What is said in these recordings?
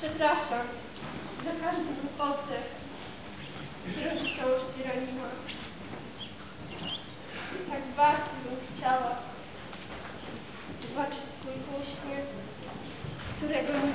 Przepraszam za każdy poddech, który został tiraniła. Tak bardzo bym chciała zobaczyć swój uśmiech, którego nie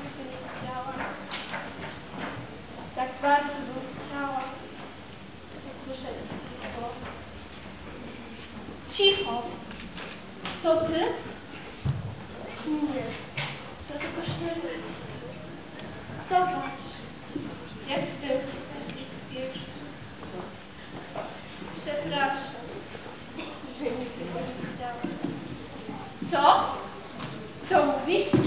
Musik.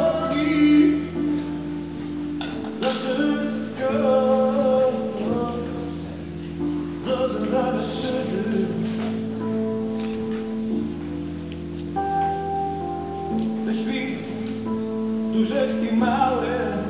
duże i małe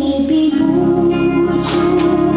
may be blue.